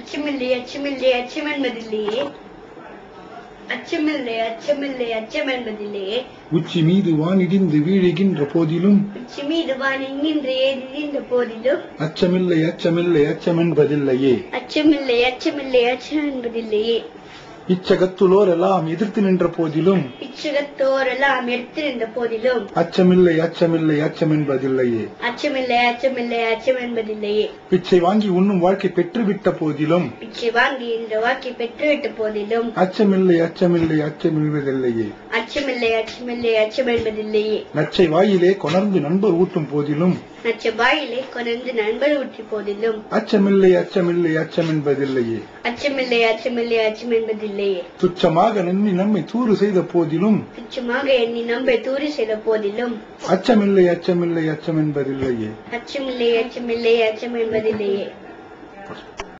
அச்சமில்லை அச்சமில்லை அச்சம் என்பதில்லையே அச்சமில்லை அச்சமில்லை அச்சம் என்பதில்லையே உச்சி மீது வானிடிந்து வீழுகின்ற போதிலும் உச்சி மீது வான் என்கின்ற ஏறின்ற போதிலும் அச்சமில்லை அச்சமில்லை அச்சமென்பதில்லையே. அச்சமில்லை அச்சமில்லை அச்சம் என்பதில்லையே இச்சகத்துளோர் எல்லாம் எதிர்த்து நின்ற போதிலும் இச்சுகத்தோரெல்லாம் எடுத்து நின்ற போதிலும் அச்சமில்லை அச்சமில்லை அச்சமென்பதில்லையே. அச்சமில்லை அச்சமில்லை அச்சம் என்பதில்லையே பிச்சை வாங்கி உண்ணும் வாழ்க்கை பெற்றுவிட்ட போதிலும் பிச்சை வாங்கி இந்த வாக்கை பெற்றுவிட்ட போதிலும் அச்சமில்லை அச்சமில்லை அச்சமென்பதில்லையே. அச்சமில்லை அச்சமில்லை அச்சம் என்பதில்லையே நச்சை வாயிலே கொணர்ந்து நண்பர் ஊட்டும் போதிலும் நச்ச வாயிலை கொணர்ந்து நண்பர் ஊற்றி போதிலும் அச்சமில்லை அச்சமில்லை அச்சமென்பதில்லையே. அச்சமில்லை அச்சமில்லை அச்சம் என்பதில்லையே துச்சமாக நன்னி நம்மை தூறு செய்த போதிலும் துச்சமாக எண்ணி நம்பை தூரி செய்த போதிலும். அச்சமில்லை அச்சமில்லை அச்சமென்பதில்லையே அச்சமில்லை அச்சமில்லை அச்சம் என்பதில்லையே.